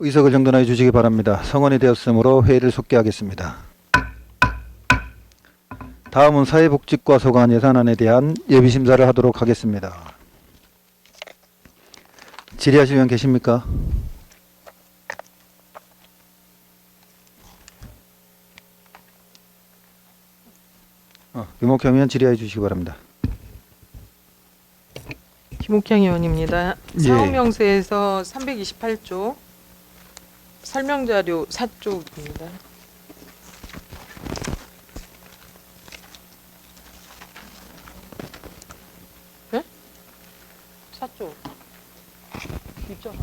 의석을 정돈하여 주시기 바랍니다. 성원이 되었으므로 회의를 속개하겠습니다. 다음은 사회복지과 소관 예산안에 대한 예비심사를 하도록 하겠습니다. 질의하실 의원 계십니까? 어, 유목형 의원 질의해 주시기 바랍니다. 김옥향 의원입니다. 예. 사업명세에서 328조 설명자료 4쪽입니다. 네? 4쪽. 있잖아.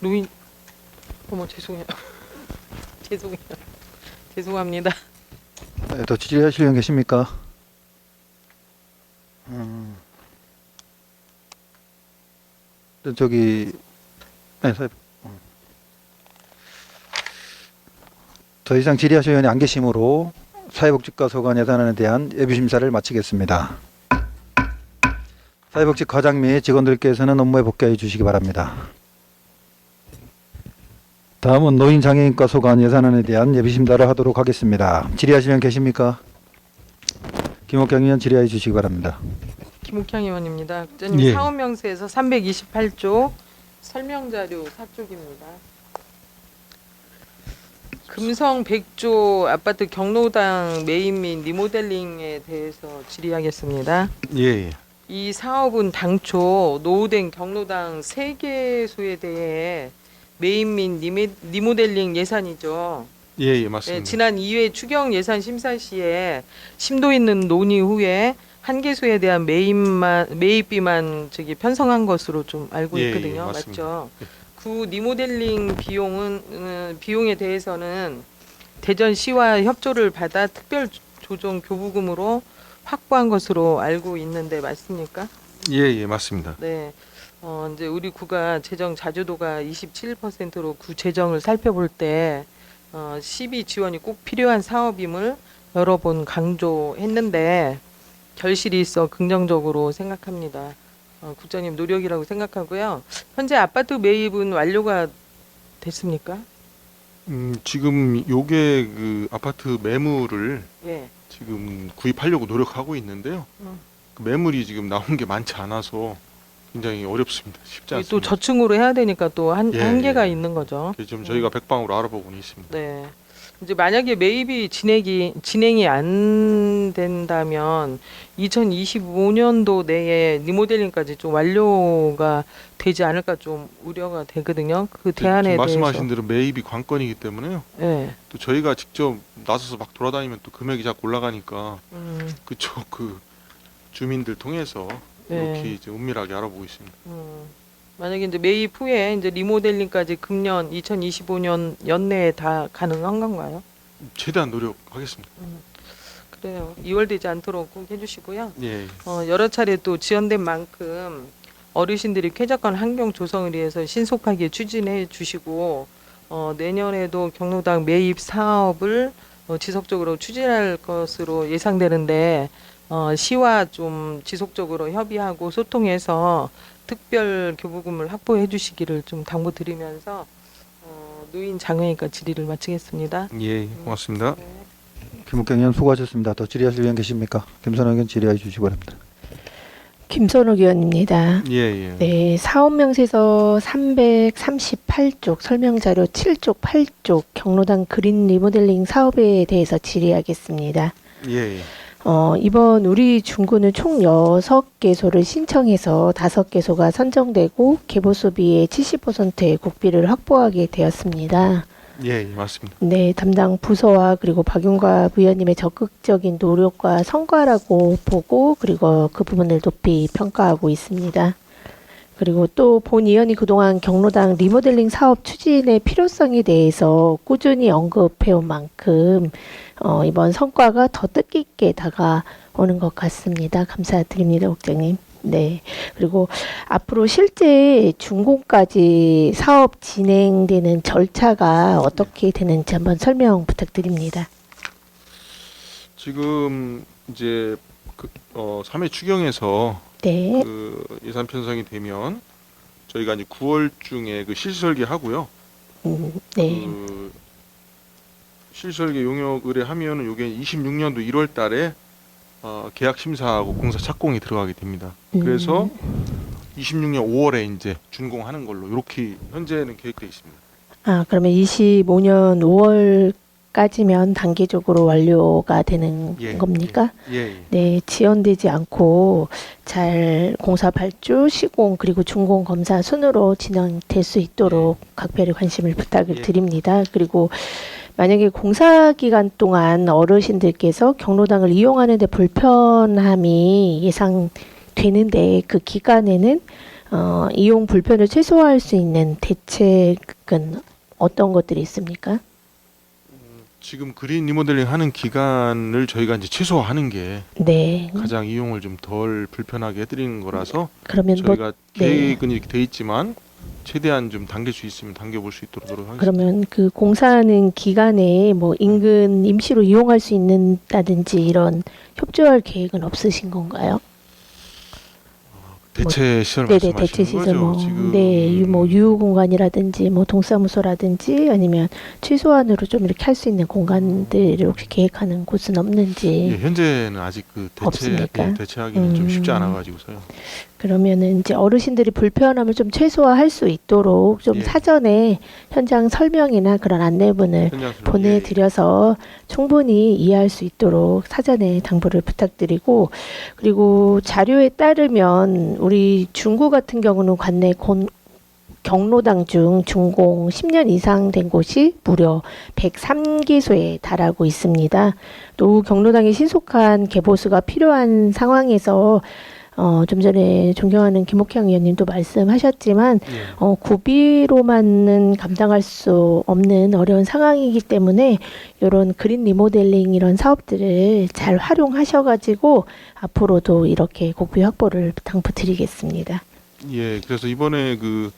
노인 어머 죄송해요. 죄송해요. 죄송합니다. 네, 더 질의하실 의원 계십니까? 음. 저- 저기 네, 사- 음. 더 이상 질의하실 의원이 안 계시므로 사회복지과 소관 예산안에 대한 예비심사를 마치겠습니다. 사회복지 과장 및 직원들께서는 업무에 복귀해 주시기 바랍니다. 다음은 노인장애인과 소관 예산안에 대한 예비심사를 하도록 하겠습니다. 질의하실 의원 계십니까? 김옥경 의원 질의해 주시기 바랍니다. 김옥향 의원입니다. 국장님 예. 사업명세에서 328조 설명자료 4쪽입니다. 금성 백조 아파트 경로당 매입 및 리모델링에 대해서 질의하겠습니다. 예, 예. 이 사업은 당초 노후된 경로당 3개소에 대해 매입 및 리메, 리모델링 예산이죠. 예, 예, 네, 맞습니다. 지난 2회 추경 예산 심사 시에 심도 있는 논의 후에 한 개소에 대한 매입만 매입비만 저기 편성한 것으로 좀 알고 예, 예, 있거든요. 맞습니다. 맞죠? 예. 그 리모델링 비용은 음, 비용에 대해서는 대전시와 협조를 받아 특별 조정 교부금으로 확보한 것으로 알고 있는데 맞습니까? 예, 예, 맞습니다. 네. 어, 이제 우리 구가 재정 자주도가 27%로 구 재정을 살펴볼 때 어, 12 지원이 꼭 필요한 사업임을 여러 번 강조했는데 결실이 있어 긍정적으로 생각합니다. 어, 국장님 노력이라고 생각하고요. 현재 아파트 매입은 완료가 됐습니까? 음, 지금 요게 그 아파트 매물을 예. 지금 구입하려고 노력하고 있는데요. 음. 그 매물이 지금 나온 게 많지 않아서 굉장히 어렵습니다. 쉽지 이게 않습니다. 또 저층으로 해야 되니까 또 한, 예, 한계가 예. 있는 거죠. 그래서 지금 저희가 백방으로 알아보고는 있습니다. 네. 이제 만약에 매입이 진행이 진행이 안 된다면 2025년도 내에 리모델링까지 좀 완료가 되지 않을까 좀 우려가 되거든요. 그 지금 대안에 대해서. 말씀하신 대로 매입이 관건이기 때문에요. 예. 또 저희가 직접 나서서 막 돌아다니면 또 금액이 자꾸 올라가니까 음, 그쪽 그 주민들 통해서 네. 이렇게 이제 은밀하게 알아보고 있습니다. 음. 만약에 이제 매입 후에 이제 리모델링까지 금년 2025년 연내에 다 가능한 건가요? 최대한 노력하겠습니다. 그래요. 2월 되지 않도록 꼭 해주시고요. 예. 어, 여러 차례 또 지연된 만큼 어르신들이 쾌적한 환경 조성을 위해서 신속하게 추진해 주시고 어, 내년에도 경로당 매입 사업을 어, 지속적으로 추진할 것으로 예상되는데 어, 시와 좀 지속적으로 협의하고 소통해서 특별 교부금을 확보해 주시기를 좀 당부드리면서 어, 노인 장애인과 질의를 마치겠습니다. 예, 고맙습니다. 김옥경 의원 수고하셨습니다. 더 질의하실 의원 계십니까? 김선호 의원 질의해 주시기 바랍니다. 김선욱 의원입니다. 예, 예. 네, 사업명세서 338쪽, 설명자료 7쪽, 8쪽, 경로당 그린 리모델링 사업에 대해서 질의하겠습니다. 예, 예. 어, 이번 우리 중구는 총 6개소를 신청해서 5개소가 선정되고 개보수비의 70%의 국비를 확보하게 되었습니다. 예, 예, 맞습니다. 네, 담당 부서와 그리고 박윤과 부위원님의 적극적인 노력과 성과라고 보고 그리고 그 부분을 높이 평가하고 있습니다. 그리고 또 본 의원이 그동안 경로당 리모델링 사업 추진의 필요성에 대해서 꾸준히 언급해온 만큼 어, 이번 성과가 더 뜻깊게 다가오는 것 같습니다. 감사드립니다, 국장님. 네. 그리고 앞으로 실제 준공까지 사업 진행되는 절차가 어떻게 되는지 한번 설명 부탁드립니다. 지금 이제 그 어, 3회 추경에서 네. 그 예산 편성이 되면 저희가 이제 9월 중에 그 실설계 하고요. 음, 네. 그 실설계 용역 의뢰하면은 요게 26년도 1월 달에 어, 계약 심사하고 공사 착공이 들어가게 됩니다. 그래서 26년 5월에 이제 준공하는 걸로 이렇게 현재는 계획돼 있습니다. 아, 그러면 25년 5월 까지면 단계적으로 완료가 되는 예, 겁니까? 예, 예. 네, 지연되지 않고 잘 공사 발주, 시공 그리고 준공 검사 순으로 진행될 수 있도록 각별히 관심을 부탁을 예. 드립니다. 그리고 만약에 공사 기간 동안 어르신들께서 경로당을 이용하는 데 불편함이 예상되는데 그 기간에는 어, 이용 불편을 최소화할 수 있는 대책은 어떤 것들이 있습니까? 지금 그린 리모델링 하는 기간을 저희가 이제 최소화하는 게 네. 가장 이용을 좀 덜 불편하게 해드리는 거라서 그러면 뭐 저희가 네. 계획은 이렇게 돼 있지만 최대한 좀 당길 수 있으면 당겨볼 수 있도록 노력하겠습니다. 그러면 그 공사하는 기간에 뭐 인근 임시로 이용할 수 있는다든지 이런 협조할 계획은 없으신 건가요? 대체 시설 네네 말씀하시는 대체 시설? 뭐, 지금 네, 유- 뭐 유휴 공간이라든지 뭐 동사무소라든지 아니면 최소한으로 좀 이렇게 할 수 있는 공간들을 혹시 계획하는 곳은 예, 없는지 현재는 아직 그 대체 없습니까? 예, 대체하기는 좀 쉽지 음. 않아 가지고서요. 그러면은 이제 어르신들이 불편함을 좀 최소화할 수 있도록 좀 예. 사전에 현장 설명이나 그런 안내문을 현장 설명, 보내드려서 충분히 이해할 수 있도록 사전에 당부를 부탁드리고 그리고 자료에 따르면 우리 중구 같은 경우는 관내 곤, 경로당 중 준공 10년 이상 된 곳이 무려 103개소에 달하고 있습니다. 또 경로당의 신속한 개보수가 필요한 상황에서 어, 좀 전에 존경하는 김옥형 의원님도 말씀하셨지만 예. 어, 구비로만은 감당할 수 없는 어려운 상황이기 때문에 이런 그린 리모델링 이런 사업들을 잘 활용하셔가지고 앞으로도 이렇게 국비 확보를 당부드리겠습니다. 예, 그래서 이번에 그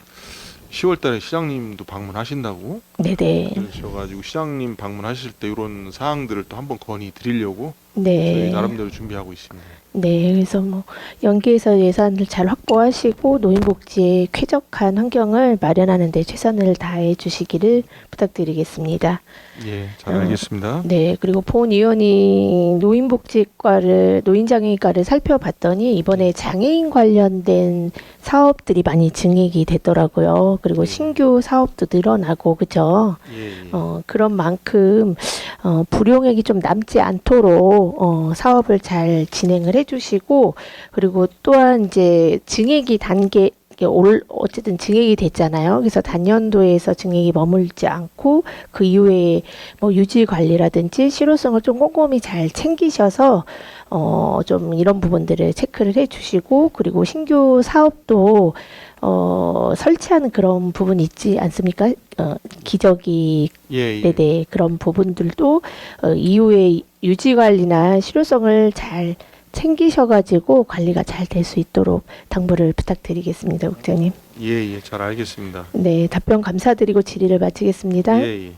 10월달에 시장님도 방문하신다고 네네. 그러셔가지고 시장님 방문하실 때 이런 사항들을 또 한번 건의 드리려고 저희 네. 나름대로 준비하고 있습니다. 네. 그래서 뭐 연계해서 예산을 잘 확보하시고 노인복지에 쾌적한 환경을 마련하는 데 최선을 다해 주시기를 부탁드리겠습니다. 예, 잘 어, 알겠습니다. 네, 그리고 본 의원이 노인복지과를 노인장애인과를 살펴봤더니 이번에 장애인 관련된 사업들이 많이 증액이 됐더라고요. 그리고 네. 신규 사업도 늘어나고 그죠? 예, 예. 어, 그런 만큼 어, 불용액이 좀 남지 않도록 어, 사업을 잘 진행을 해 주시고 그리고 또한 이제 증액이 단계 올 어쨌든 증액이 됐잖아요. 그래서 단년도에서 증액이 머물지 않고 그 이후에 뭐 유지 관리라든지 실효성을 좀 꼼꼼히 잘 챙기셔서 어 좀 이런 부분들을 체크를 해주시고 그리고 신규 사업도 어 설치하는 그런 부분 있지 않습니까? 어 기저귀 예, 예. 네네 그런 부분들도 어, 이후에 유지 관리나 실효성을 잘 챙기셔가지고 관리가 잘 될 수 있도록 당부를 부탁드리겠습니다, 국장님. 예, 예, 잘 알겠습니다. 네, 답변 감사드리고 질의를 마치겠습니다. 예, 예.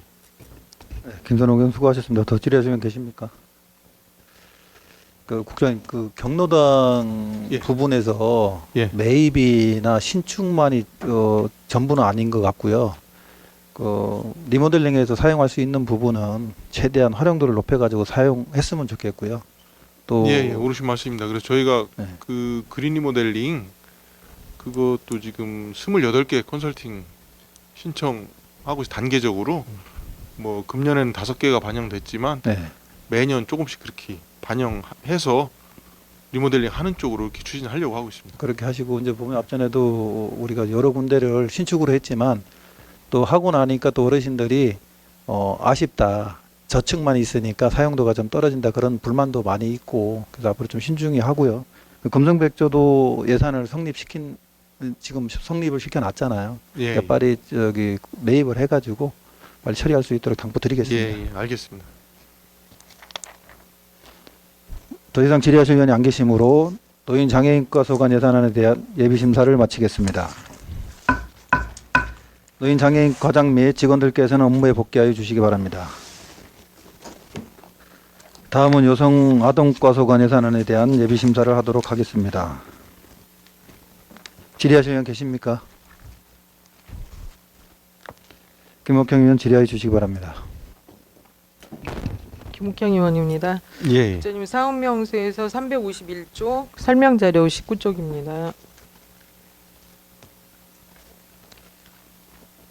김선호 의원 수고하셨습니다. 더 질의하시면 계십니까? 그 국장님 그 경로당 예. 부분에서 예. 매입이나 신축만이 어, 전부는 아닌 것 같고요. 그 리모델링에서 사용할 수 있는 부분은 최대한 활용도를 높여가지고 사용했으면 좋겠고요. 또 예, 예, 오르신 말씀입니다. 그래서 저희가 네. 그 그린 리모델링 그것도 지금 28개 컨설팅 신청하고 있- 단계적으로 뭐 금년에는 다섯 개가 반영됐지만 네. 매년 조금씩 그렇게 반영해서 리모델링 하는 쪽으로 이렇게 추진하려고 하고 있습니다. 그렇게 하시고 이제 보면 앞전에도 우리가 여러 군데를 신축으로 했지만 또 하고 나니까 또 어르신들이 어 아쉽다 저층만 있으니까 사용도가 좀 떨어진다 그런 불만도 많이 있고 그래서 앞으로 좀 신중히 하고요. 그 금성백조도 예산을 성립시킨 지금 성립을 시켜놨잖아요. 예, 예, 그러니까 빨리 저기 매입을 해가지고 빨리 처리할 수 있도록 당부드리겠습니다. 예, 예, 알겠습니다. 더 이상 질의하실 의원이 안 계시므로 노인 장애인과 소관 예산안에 대한 예비 심사를 마치겠습니다. 노인 장애인 과장 및 직원들께서는 업무에 복귀하여 주시기 바랍니다. 다음은 여성 아동과소관 예산안에 대한 예비 심사를 하도록 하겠습니다. 질의하실 분 계십니까? 김옥경 의원 질의해 주시기 바랍니다. 김옥경 의원입니다. 예. 예. 기자님 사업명세에서 351쪽 설명자료 19쪽입니다.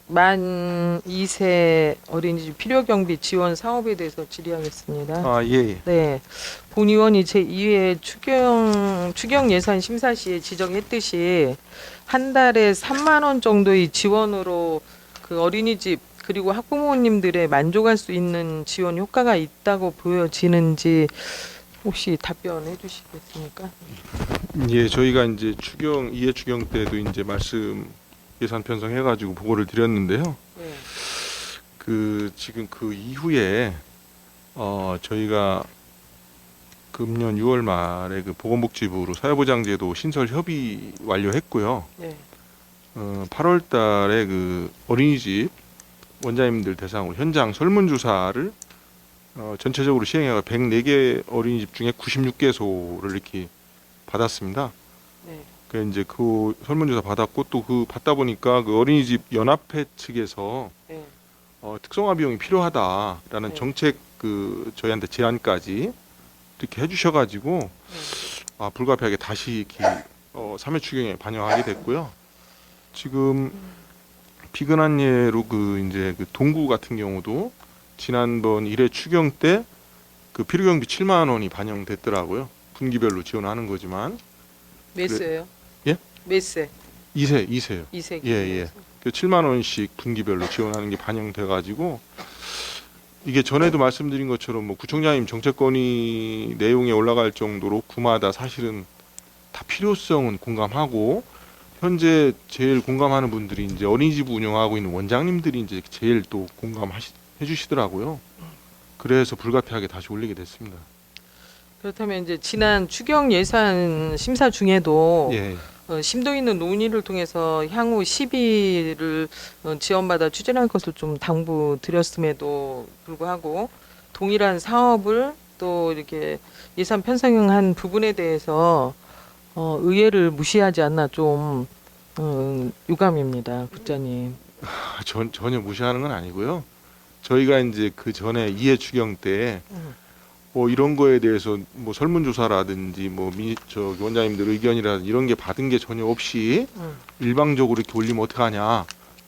만 2세 어린이집 필요경비 지원 사업에 대해서 질의하겠습니다. 아 예. 네, 본 의원이 제2회 추경 추경 예산 심사 시에 지적했듯이 한 달에 3만 원 정도의 지원으로 그 어린이집 그리고 학부모님들의 만족할 수 있는 지원 효과가 있다고 보여지는지 혹시 답변해 주시겠습니까? 예, 저희가 이제 추경 이해 추경 때도 이제 말씀 예산 편성해 가지고 보고를 드렸는데요. 네. 그 지금 그 이후에 어 저희가 금년 6월 말에 그 보건복지부로 사회보장제도 신설 협의 완료했고요. 네. 어 8월 달에 그 어린이집 원장님들 대상으로 현장 설문조사를 어 전체적으로 시행해가 104개 어린이집 중에 96개소를 이렇게 받았습니다. 네. 그 이제 그 설문조사 받았고 또 그 받다 보니까 그 어린이집 연합회 측에서 네. 어, 특성화 비용이 필요하다라는 네. 정책 그 저희한테 제안까지 이렇게 해주셔가지고 아 불가피하게 다시 이렇게 어, 3회 추경에 반영하게 됐고요. 지금 피근한 예로 그 이제 그 동구 같은 경우도 지난번 1회 추경 때 그 필요경비 7만 원이 반영됐더라고요. 분기별로 지원하는 거지만 세요? 예? 몇 세? 2세 2세요. 2세. 예, 예. 그 7만 원씩 분기별로 지원하는 게 반영돼 가지고 이게 전에도 말씀드린 것처럼 뭐 구청장님 정책건의 내용에 올라갈 정도로 구마다 사실은 다 필요성은 공감하고 현재 제일 공감하는 분들이 이제 어린이집 운영하고 있는 원장님들이 이제 제일 또 공감하시 해주시더라고요. 그래서 불가피하게 다시 올리게 됐습니다. 그렇다면 이제 지난 추경 예산 심사 중에도 예, 어, 심도 있는 논의를 통해서 향후 시비를 어, 지원받아 추진할 것을 좀 당부드렸음에도 불구하고 동일한 사업을 또 이렇게 예산 편성한 부분에 대해서 어, 의회를 무시하지 않나 좀 어, 유감입니다, 국장님. 아, 전 전혀 무시하는 건 아니고요. 저희가 이제 그 전에 이해 추경 때 음. 뭐 이런 거에 대해서 뭐 설문조사라든지 뭐저 원장님들 의견이라든지 이런 게 받은 게 전혀 없이 음, 일방적으로 이렇게 올리면 어떡하냐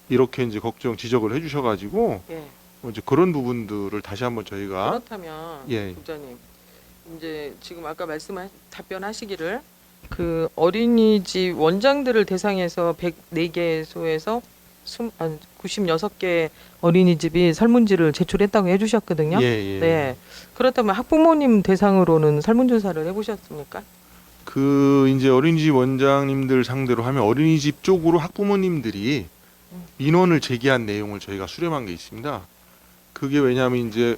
이렇게 이제 걱정 지적을 해주셔가지고 예. 뭐 이제 그런 부분들을 다시 한번 저희가 그렇다면 예. 국장님 이제 지금 아까 말씀 답변하시기를 그 어린이집 원장들을 대상해서 104개소에서 96개 어린이집이 설문지를 제출했다고 해주셨거든요. 예, 예. 네. 그렇다면 학부모님 대상으로는 설문조사를 해보셨습니까? 그 이제 어린이집 원장님들 상대로 하면 어린이집 쪽으로 학부모님들이 민원을 제기한 내용을 저희가 수렴한 게 있습니다. 그게 왜냐하면 이제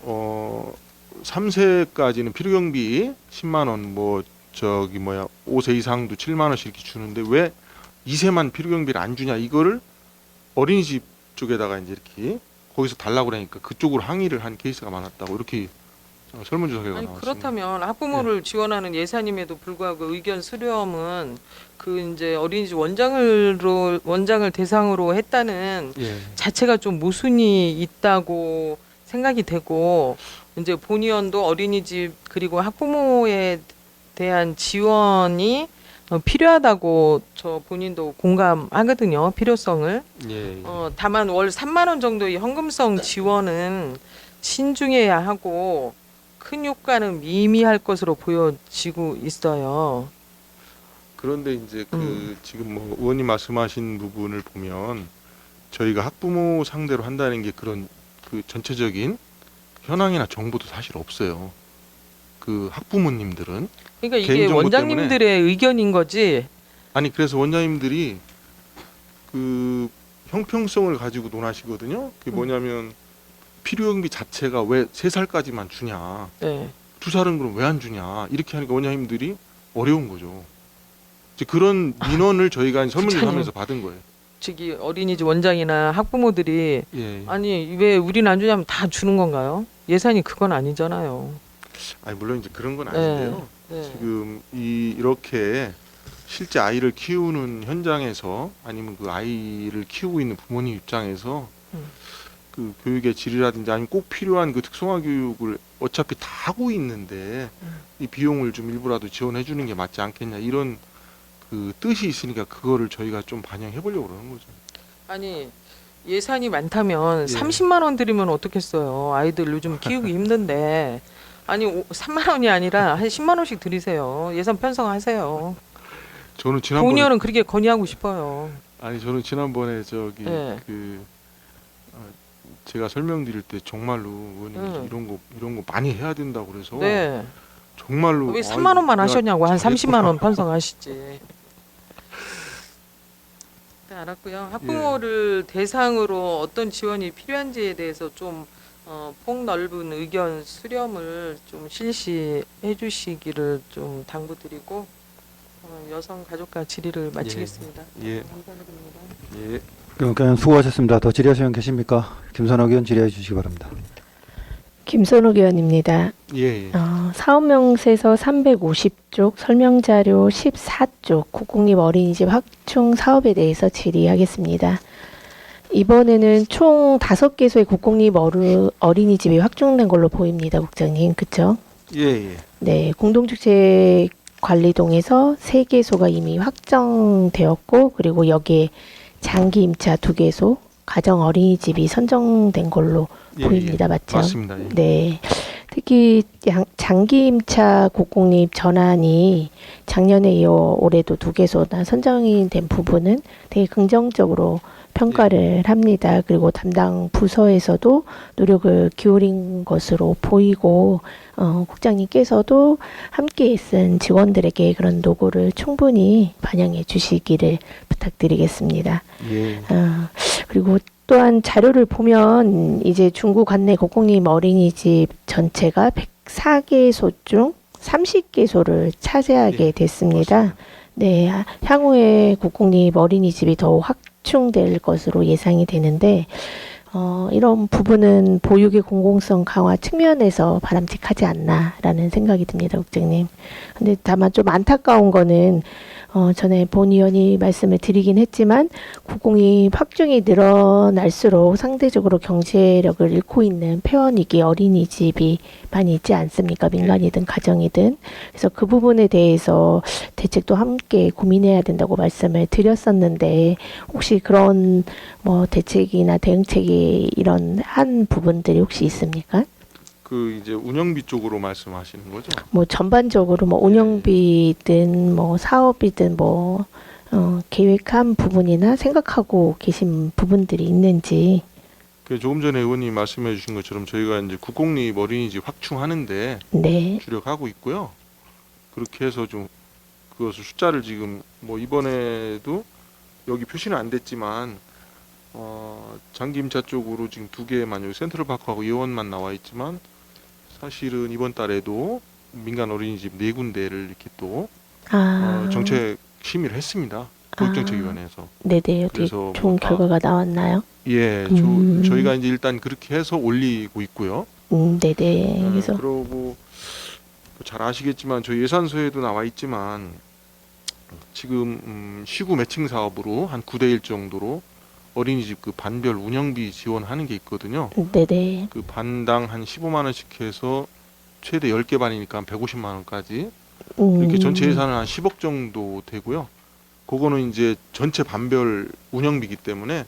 어 3세까지는 필요경비 10만 원, 뭐 저기 뭐야 5세 이상도 7만 원씩 이렇게 주는데 왜 2세만 필요경비를 안 주냐 이거를 어린이집 쪽에다가 이제 이렇게 거기서 달라고 그러니까 그쪽으로 항의를 한 케이스가 많았다고 이렇게 어, 설문조사 결과 나왔습니다. 그렇다면 학부모를 지원하는 예산임에도 불구하고 의견 수렴은 그 이제 어린이집 원장으로 원장을 대상으로 했다는 예. 자체가 좀 모순이 있다고 생각이 되고 이제 본의원도 어린이집 그리고 학부모에 대한 지원이 어, 필요하다고 저 본인도 공감하거든요 필요성을 예. 예. 어, 다만 월 3만 원 정도의 현금성 지원은 신중해야 하고 큰 효과는 미미할 것으로 보여지고 있어요. 그런데 이제 그 음. 지금 뭐 의원님 말씀하신 부분을 보면 저희가 학부모 상대로 한다는 게 그런 그 전체적인 현황이나 정보도 사실 없어요. 그 학부모님들은 그러니까 이게 개인정보 원장님들의 의견인 거지. 아니 그래서 원장님들이 그 형평성을 가지고 논하시거든요. 그게 음. 뭐냐면 필요경비 자체가 왜 세 살까지만 주냐, 네. 두 살은 그럼 왜 안 주냐 이렇게 하니까 원장님들이 어려운 거죠. 이제 그런 민원을 저희가 설문조사하면서 받은 거예요. 저기 어린이집 원장이나 학부모들이 예. 아니 왜 우리는 안 주냐면 다 주는 건가요? 예산이 그건 아니잖아요. 아니 물론 이제 그런 건 네. 아닌데요. 네. 지금 이 이렇게 실제 아이를 키우는 현장에서 아니면 그 아이를 키우고 있는 부모님 입장에서 음. 그 교육의 질이라든지 아니면 꼭 필요한 그 특성화 교육을 어차피 다 하고 있는데 음. 이 비용을 좀 일부라도 지원해 주는 게 맞지 않겠냐 이런 그 뜻이 있으니까 그거를 저희가 좀 반영해 보려고 그러는 거죠. 아니 예산이 많다면 예. 30만 원 드리면 어떻겠어요? 아이들 요즘 키우기 힘든데 아니 오- 3만 원이 아니라 한 10만 원씩 드리세요. 예산 편성하세요. 저는 지난번에 본의원은 그렇게 건의하고 싶어요. 아니 저는 지난번에 저기 예. 그 어, 제가 설명드릴 때 정말로 의원님 음. 이런 거 이런 거 많이 해야 된다고 그래서 네. 정말로 왜 아이고, 3만 원만 내가 하셨냐고 한 잘했구나. 30만 원 편성하시지. 네, 알았고요. 학부모를 대상으로 어떤 지원이 필요한지에 대해서 좀 어, 폭넓은 의견 수렴을 좀 실시해 주시기를 좀 당부드리고 어, 여성 가족과 질의를 마치겠습니다. 예. 감사드립니다. 예. 그러니까 수고하셨습니다. 더 질의하시는 분 계십니까? 김선호 의원 질의해 주시기 바랍니다. 김선욱 의원입니다. 예, 예. 어, 사업명세서 350쪽, 설명자료 14쪽, 국공립 어린이집 확충 사업에 대해서 질의하겠습니다. 이번에는 총 5개소의 국공립 어르, 어린이집이 확충된 걸로 보입니다, 국장님. 그쵸? 예, 예. 네, 공동주택 관리동에서 3개소가 이미 확정되었고, 그리고 여기에 장기 임차 2개소, 가정 어린이집이 선정된 걸로 예, 보입니다. 예. 맞죠? 맞습니다. 예. 네. 특히 양, 장기 임차 국공립 전환이 작년에 이어 올해도 두 개소나 선정이 된 부분은 되게 긍정적으로 평가를 합니다. 그리고 담당 부서에서도 노력을 기울인 것으로 보이고 어, 국장님께서도 함께 쓴 직원들에게 그런 노고를 충분히 반영해 주시기를 부탁드리겠습니다. 예. 아, 그리고 또한 자료를 보면 이제 중구 관내 국공립 어린이집 전체가 104개소 중 30개소를 차지하게 예, 됐습니다. 네, 아, 향후에 국공립 어린이집이 더 확충될 것으로 예상이 되는데 어, 이런 부분은 보육의 공공성 강화 측면에서 바람직하지 않나라는 생각이 듭니다, 국장님. 근데 다만 좀 안타까운 거는 어, 전에 본 의원이 말씀을 드리긴 했지만 국공립 확중이 늘어날수록 상대적으로 경제력을 잃고 있는 폐원위기 어린이집이 많이 있지 않습니까? 민간이든 가정이든. 그래서 그 부분에 대해서 대책도 함께 고민해야 된다고 말씀을 드렸었는데 혹시 그런 뭐 대책이나 대응책이 이런 한 부분들이 혹시 있습니까? 그 이제 운영비 쪽으로 말씀하시는 거죠? 뭐 전반적으로 뭐 운영비든 뭐 사업이든 뭐 어, 계획한 부분이나 생각하고 계신 부분들이 있는지 그 조금 전에 의원님 말씀해 주신 것처럼 저희가 이제 국공립 어린이집 확충하는데 네, 주력하고 있고요. 그렇게 해서 좀 그것을 숫자를 지금 뭐 이번에도 여기 표시는 안 됐지만 어 장기 임차 쪽으로 지금 두 개만 여기 센트럴파크하고 예원만 나와 있지만 사실은 이번 달에도 민간 어린이집 네 군데를 이렇게 또 아, 어, 정책 심의를 했습니다. 보육정책위원회에서. 네네, 어떻게 그래서 뭐 좋은 다- 결과가 나왔나요? 예, 저, 음. 저희가 이제 일단 그렇게 해서 올리고 있고요. 음, 네네. 어, 그래서 그러고 잘 아시겠지만 저희 예산서에도 나와 있지만 지금 음, 시구 매칭 사업으로 한 9대 1 정도로 어린이집 그 반별 운영비 지원하는 게 있거든요. 네네. 그 반당 한 15만 원씩 해서 최대 10개 반이니까 한 150만 원까지 음, 이렇게 전체 예산은 한 10억 정도 되고요. 그거는 이제 전체 반별 운영비기 때문에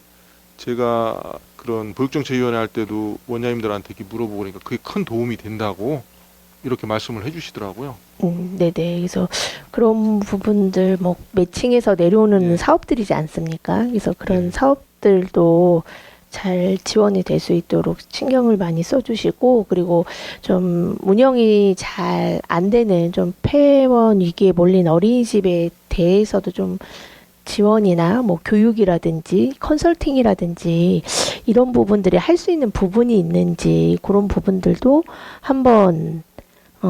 제가 그런 보육정책위원회 할 때도 원장님들한테 이렇게 물어보고 그러니까 그게 큰 도움이 된다고 이렇게 말씀을 해주시더라고요. 음, 네네. 그래서 그런 부분들 뭐 매칭해서 내려오는 예. 사업들이지 않습니까? 그래서 그런 예. 사업 들도 잘 지원이 될 수 있도록 신경을 많이 써주시고 그리고 좀 운영이 잘 안 되는 좀 폐원 위기에 몰린 어린이집에 대해서도 좀 지원이나 뭐 교육이라든지 컨설팅이라든지 이런 부분들이 할 수 있는 부분이 있는지 그런 부분들도 한번 어,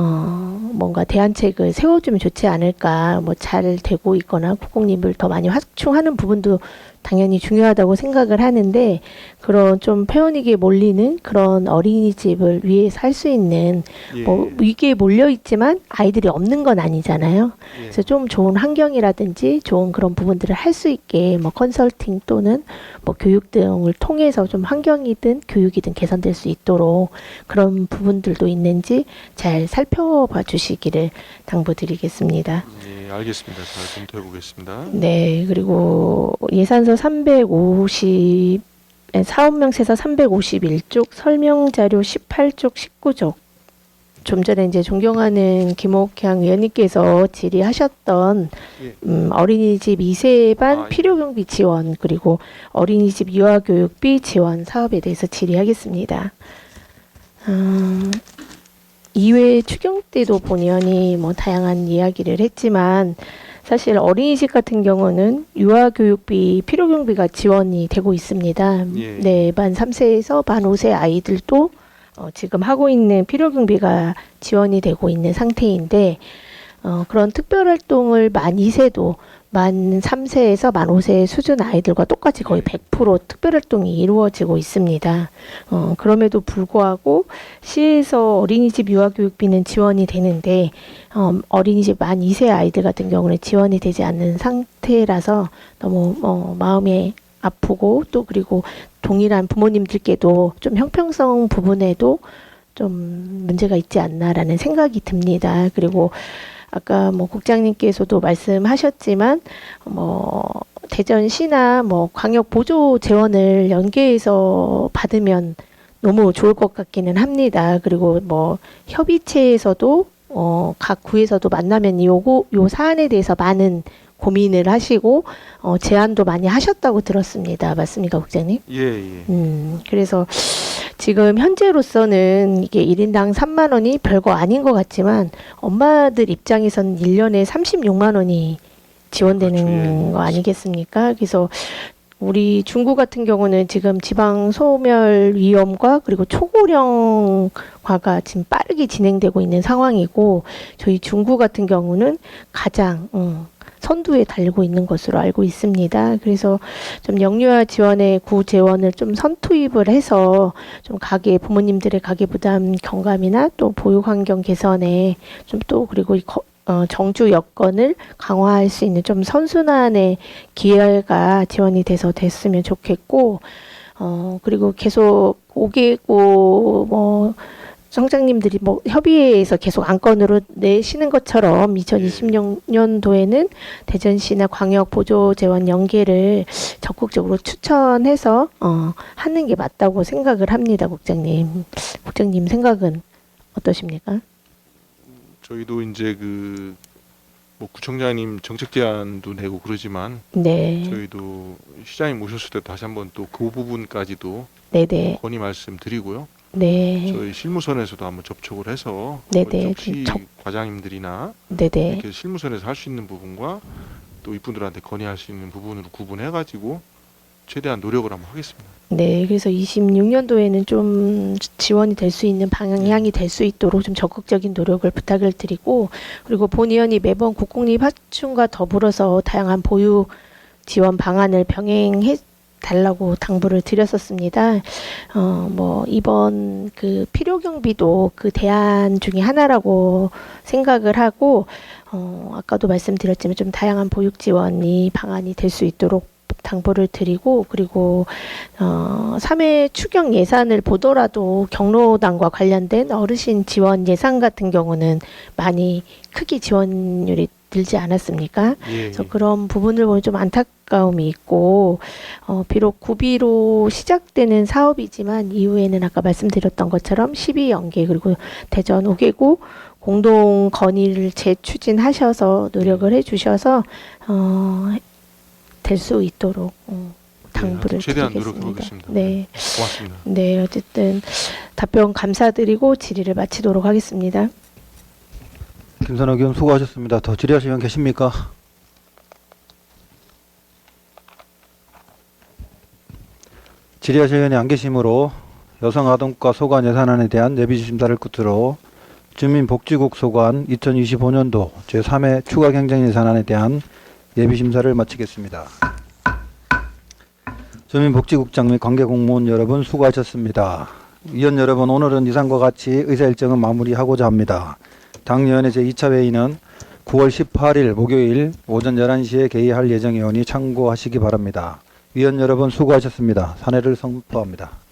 뭔가 대안책을 세워주면 좋지 않을까. 뭐 잘 되고 있거나 국공립을 더 많이 확충하는 부분도 당연히 중요하다고 생각을 하는데 그런 좀 폐원이기에 몰리는 그런 어린이집을 위해서 할 수 있는 예. 뭐 위기에 몰려 있지만 아이들이 없는 건 아니잖아요. 예. 그래서 좀 좋은 환경이라든지 좋은 그런 부분들을 할 수 있게 뭐 컨설팅 또는 뭐 교육 등을 통해서 좀 환경이든 교육이든 개선될 수 있도록 그런 부분들도 있는지 잘 살펴봐 주시기를 당부드리겠습니다. 예, 알겠습니다. 잘 검토해 보겠습니다. 네, 그리고 예산서 350 사업명세서 351쪽 설명 자료 18쪽 19쪽 좀 전에 이제 존경하는 김옥향 의원님께서 질의하셨던 예. 음, 어린이집 2세 반 아, 예. 필요경비 지원 그리고 어린이집 유아교육비 지원 사업에 대해서 질의하겠습니다. 음, 이외 추경 때도 본 의원이 뭐 다양한 이야기를 했지만 사실 어린이집 같은 경우는 유아교육비 필요경비가 지원이 되고 있습니다. 예. 네, 만 3세에서 만 5세 아이들도 어, 지금 하고 있는 필요경비가 지원이 되고 있는 상태인데 어, 그런 특별활동을 만 2세도 만 3세에서 만 5세 수준 아이들과 똑같이 거의 100% 특별활동이 이루어지고 있습니다. 어, 그럼에도 불구하고 시에서 어린이집 유아교육비는 지원이 되는데 어, 어린이집 만 2세 아이들 같은 경우는 지원이 되지 않는 상태라서 너무 어, 마음이 아프고 또 그리고 동일한 부모님들께도 좀 형평성 부분에도 좀 문제가 있지 않나라는 생각이 듭니다. 그리고 아까 뭐 국장님께서도 말씀하셨지만 뭐 대전시나 뭐 광역 보조 재원을 연계해서 받으면 너무 좋을 것 같기는 합니다. 그리고 뭐 협의체에서도 어, 각 구에서도 만나면 요거 요 사안에 대해서 많은 고민을 하시고 어, 제안도 많이 하셨다고 들었습니다. 맞습니까, 국장님? 예, 예. 음, 그래서 지금 현재로서는 이게 1인당 3만 원이 별거 아닌 것 같지만 엄마들 입장에서는 1년에 36만 원이 지원되는 그렇죠, 예. 거 아니겠습니까? 그래서 우리 중구 같은 경우는 지금 지방 소멸 위험과 그리고 초고령화가 지금 빠르게 진행되고 있는 상황이고 저희 중구 같은 경우는 가장 음, 선두에 달리고 있는 것으로 알고 있습니다. 그래서 좀 영유아 지원의 구 재원을 좀 선투입을 해서 좀 가계 부모님들의 가계 부담 경감이나 또 보육 환경 개선에 좀 또 그리고 이 거- 어, 정주 여건을 강화할 수 있는 좀 선순환의 기회가 지원이 돼서 됐으면 좋겠고 어 그리고 계속 5개고 뭐 성장님들이 뭐 협의회에서 계속 안건으로 내시는 것처럼 2026년도에는 대전시나 광역 보조 재원 연계를 적극적으로 추천해서 어 하는 게 맞다고 생각을 합니다, 국장님. 국장님 생각은 어떠십니까? 저희도 이제 그 뭐 구청장님 정책 제안도 내고 그러지만 네, 저희도 시장님 모셨을 때 다시 한번 또 그 부분까지도 네, 네, 건의 말씀드리고요. 네, 저희 실무선에서도 한번 접촉을 해서 네네, 혹시 접- 과장님들이나 네, 네, 이렇게 실무선에서 할 수 있는 부분과 또 이분들한테 건의할 수 있는 부분으로 구분해 가지고 최대한 노력을 한번 하겠습니다. 네. 그래서 26년도에는 좀 지원이 될 수 있는 방향이 될 수 있도록 좀 적극적인 노력을 부탁을 드리고 그리고 본 의원이 매번 국공립 확충과 더불어서 다양한 보육 지원 방안을 병행해 달라고 당부를 드렸었습니다. 어, 뭐, 이번 그 필요 경비도 그 대안 중에 하나라고 생각을 하고, 어, 아까도 말씀드렸지만 좀 다양한 보육 지원이 방안이 될 수 있도록 당부를 드리고, 그리고, 어, 3회 추경 예산을 보더라도 경로당과 관련된 어르신 지원 예산 같은 경우는 많이 크게 지원율이 들지 않았습니까? 예. 그래서 그런 부분을 보면 좀 안타까움이 있고 어, 비록 구비로 시작되는 사업이지만 이후에는 아까 말씀드렸던 것처럼 12연계 그리고 대전 5개구 공동 건의를 재추진하셔서 노력을 해주셔서 어, 될 수 있도록 어, 당부를 네, 최대한 드리겠습니다. 노력해보겠습니다. 네, 고맙습니다. 네 어쨌든 답변 감사드리고 질의를 마치도록 하겠습니다. 김선호 의원 수고하셨습니다. 더 질의하실 분 계십니까? 질의하실 의원이 안 계시므로 여성아동과 소관 예산안에 대한 예비심사를 끝으로 주민복지국 소관 2025년도 제3회 추가 경정 예산안에 대한 예비 심사를 마치겠습니다. 주민복지국장 및 관계 공무원 여러분 수고하셨습니다. 위원 여러분 오늘은 이상과 같이 의사 일정은 마무리하고자 합니다. 당위원회 제2차 회의는 9월 18일 목요일 오전 11시에 개의할 예정이오니 참고하시기 바랍니다. 위원 여러분 수고하셨습니다. 사내를 선포합니다.